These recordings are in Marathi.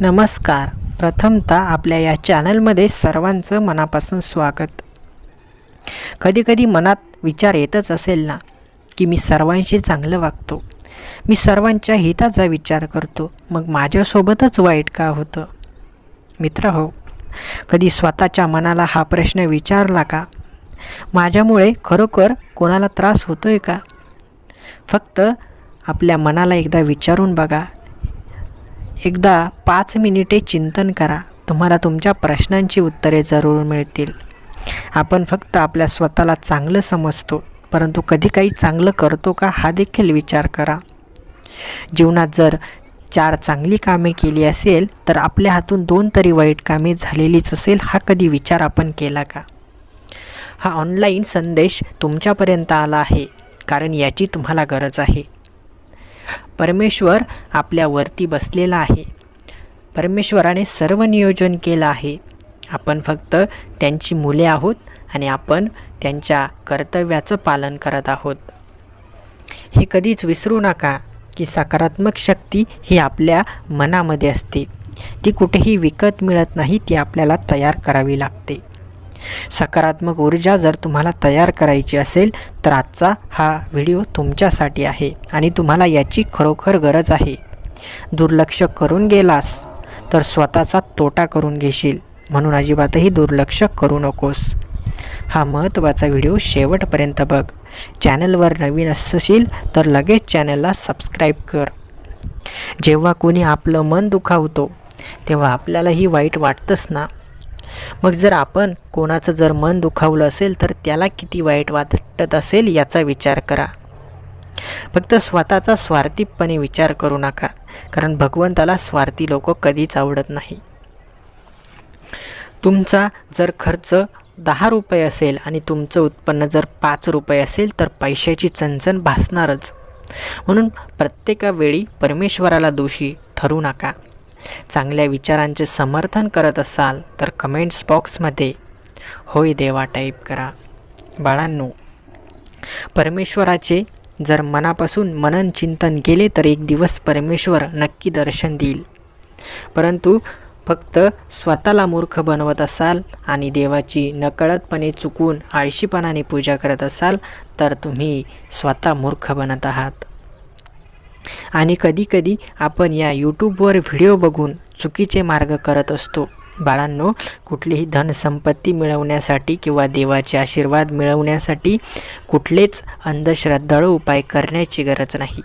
नमस्कार. प्रथमतः आपल्या या चॅनलमध्ये सर्वांचं मनापासून स्वागत. कधीकधी मनात विचार येतच असेल ना की मी सर्वांशी चांगलं वागतो. मी सर्वांच्या हिताचा विचार करतो. मग माझ्यासोबतच वाईट का होतं? मित्र हो कधी स्वतःच्या मनाला हा प्रश्न विचारला का? माझ्यामुळे खरोखर कोणाला त्रास होतो आहे का? फक्त आपल्या मनाला एकदा विचारून बघा. एकदा पाच मिनिटे चिंतन करा. तुम्हाला तुमच्या प्रश्नांची उत्तरे जरूर मिळतील. आपण फक्त आपल्या स्वतःला चांगलं समजतो परंतु कधी काही चांगलं करतो का हा देखील विचार करा. जीवनात जर चार चांगली कामे केली असेल तर आपल्या हातून दोन तरी वाईट कामे झालेलीच असेल हा कधी विचार आपण केला का? हा ऑनलाईन संदेश तुमच्यापर्यंत आला आहे कारण याची तुम्हाला गरज आहे. परमेश्वर आपल्यावरती बसलेला आहे. परमेश्वराने सर्व नियोजन केलं आहे. आपण फक्त त्यांची मुले आहोत आणि आपण त्यांच्या कर्तव्याचं पालन करत आहोत. हे कधीच विसरू नका की सकारात्मक शक्ती ही आपल्या मनामध्ये असते. ती कुठेही विकत मिळत नाही ती आपल्याला तयार करावी लागते. सकारात्मक ऊर्जा जर तुम्हाला तयार करायची असेल तर आजचा हा व्हिडिओ तुमच्यासाठी आहे आणि तुम्हाला याची खरोखर गरज आहे. दुर्लक्ष करून गेलास तर स्वतःचा तोटा करून घेशील. म्हणून अजिबातही दुर्लक्ष करू नकोस. हा महत्त्वाचा व्हिडिओ शेवटपर्यंत बघ. चॅनलवर नवीन असशील तर लगेच चॅनलला सबस्क्राईब कर. जेव्हा कोणी आपलं मन दुखावतो तेव्हा आपल्यालाही वाईट वाटतंच ना. मग जर आपण कोणाचं जर मन दुखावलं असेल तर त्याला किती वाईट वाटत असेल याचा विचार करा. फक्त स्वतःचा स्वार्थीपणे विचार करू नका कारण भगवंताला स्वार्थी लोक कधीच आवडत नाही. तुमचा जर खर्च दहा रुपये असेल आणि तुमचं उत्पन्न जर पाच रुपये असेल तर पैशाची चणचण भासणारच. म्हणून प्रत्येकावेळी परमेश्वराला दोषी ठरू नका. चांगल्या विचारांचे समर्थन करत असाल तर कमेंट्स बॉक्समध्ये होय देवा टाईप करा. बाळांनो परमेश्वराचे जर मनापासून मनन चिंतन केले तर एक दिवस परमेश्वर नक्की दर्शन देईल. परंतु फक्त स्वतःला मूर्ख बनवत असाल आणि देवाची नकळतपणे चुकून आळशीपणाने पूजा करत असाल तर तुम्ही स्वतः मूर्ख बनत आहात. आणि कधीकधी आपण या यूट्यूबवर व्हिडिओ बघून चुकीचे मार्ग करत असतो. बाळांनो कुठलीही धनसंपत्ती मिळवण्यासाठी किंवा देवाचे आशीर्वाद मिळवण्यासाठी कुठलेच अंधश्रद्धाळू उपाय करण्याची गरज नाही.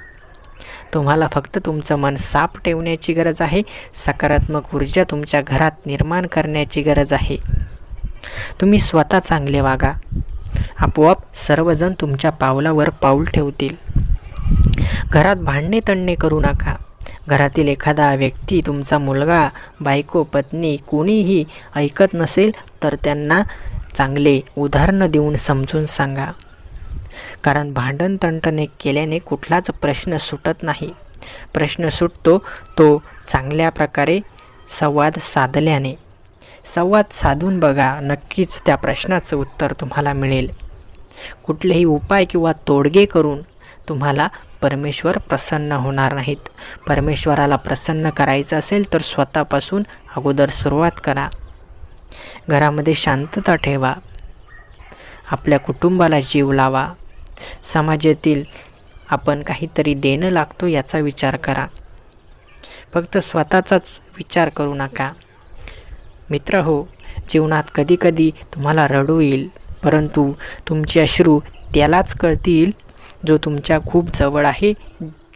तुम्हाला फक्त तुमचं मन साफ ठेवण्याची गरज आहे सकारात्मक ऊर्जा तुमच्या घरात निर्माण करण्याची गरज आहे. तुम्ही स्वतः चांगले वागा. आपोआप सर्वजण तुमच्या पावलावर पाऊल ठेवतील. घरात भांडणे तणणे करू नका. घरातील एखादा व्यक्ती तुमचा मुलगा बायको पत्नी कोणीही ऐकत नसेल तर त्यांना चांगले उदाहरणं देऊन समजून सांगा. कारण भांडण तंटणे केल्याने कुठलाच प्रश्न सुटत नाही. प्रश्न सुटतो तो चांगल्या प्रकारे संवाद साधल्याने. संवाद साधून बघा नक्कीच त्या प्रश्नाचं उत्तर तुम्हाला मिळेल. कुठलेही उपाय किंवा तोडगे करून तुम्हाला परमेश्वर प्रसन्न होणार नाहीत. परमेश्वराला प्रसन्न करायचं असेल तर स्वतःपासून अगोदर सुरुवात करा. घरामध्ये शांतता ठेवा. आपल्या कुटुंबाला जीव लावा. समाजातील आपण काहीतरी देणं लागतो याचा विचार करा. फक्त स्वतःचाच विचार करू नका. मित्र हो जीवनात कधीकधी तुम्हाला रडू येईल परंतु तुमचे अश्रू त्यालाच कळतील जो तुमच्या खूप जवळ आहे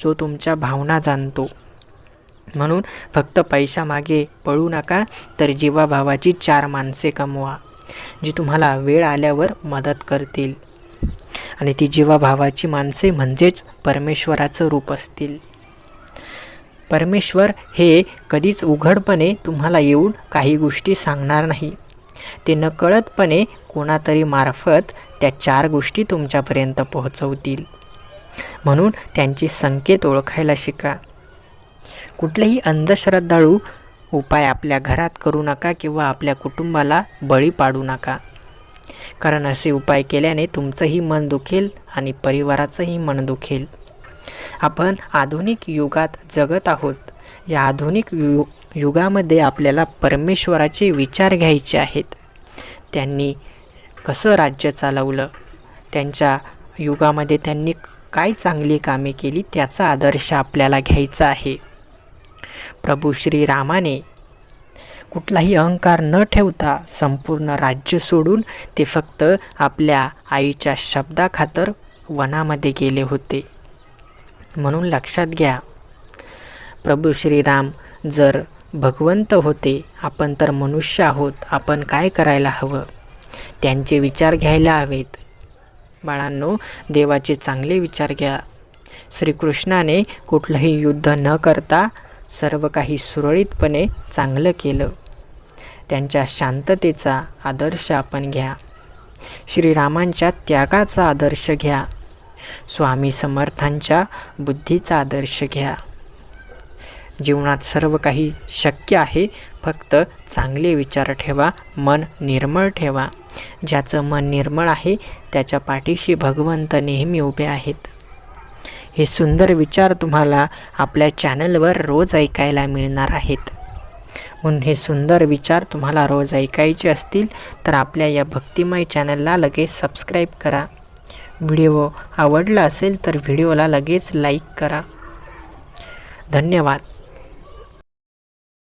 जो तुमच्या भावना जाणतो. म्हणून फक्त पैशामागे पळू नका तर जीवाभावाची चार माणसे कमवा जी तुम्हाला वेळ आल्यावर मदत करतील. आणि ती जीवाभावाची माणसे म्हणजेच परमेश्वराचं रूप असतील. परमेश्वर हे कधीच उघडपणे तुम्हाला येऊन काही गोष्टी सांगणार नाही. ते नकळतपणे कोणातरी मार्फत त्या चार गोष्टी तुमच्यापर्यंत पोहोचवतील. म्हणून त्यांचे संकेत ओळखायला शिका. कुठलेही अंधश्रद्धाळू उपाय आपल्या घरात करू नका किंवा आपल्या कुटुंबाला बळी पाडू नका. कारण असे उपाय केल्याने तुमचंही मन दुखेल आणि परिवाराचंही मन दुखेल. आपण आधुनिक युगात जगत आहोत. या आधुनिक यु युगामध्ये आपल्याला परमेश्वराचे विचार घ्यायचे आहेत. त्यांनी कसं राज्य चालवलं? त्यांच्या युगामध्ये त्यांनी काय चांगली कामे केली त्याचा आदर्श आपल्याला घ्यायचा आहे. प्रभू श्रीरामाने कुठलाही अहंकार न ठेवता संपूर्ण राज्य सोडून ते फक्त आपल्या आईच्या शब्दाखातर वनामध्ये गेले होते. म्हणून लक्षात घ्या प्रभू श्रीराम जर भगवंत होते आपण तर मनुष्य आहोत आपण काय करायला हवं? त्यांचे विचार घ्यायला हवेत. बाळांनो देवाचे चांगले विचार घ्या. श्रीकृष्णाने कुठलंही युद्ध न करता सर्व काही सुरळीतपणे चांगलं केलं. त्यांच्या शांततेचा आदर्श आपण घ्या. श्रीरामांच्या त्यागाचा आदर्श घ्या. स्वामी समर्थांच्या बुद्धीचा आदर्श घ्या. जीवनात सर्व काही शक्य आहे फक्त चांगले विचार ठेवा मन निर्मळ ठेवा. ज्याचं मन निर्मळ आहे त्याच्या पाठीशी भगवंत नेहमी उभे आहेत. हे सुंदर विचार तुम्हाला आपल्या चॅनलवर रोज ऐकायला मिळणार आहेत. म्हणून हे सुंदर विचार तुम्हाला रोज ऐकायचे असतील तर आपल्या या भक्तिमय चॅनलला लगेच सबस्क्राईब करा. व्हिडिओ आवडला असेल तर व्हिडिओला लगेच लाईक करा. धन्यवाद.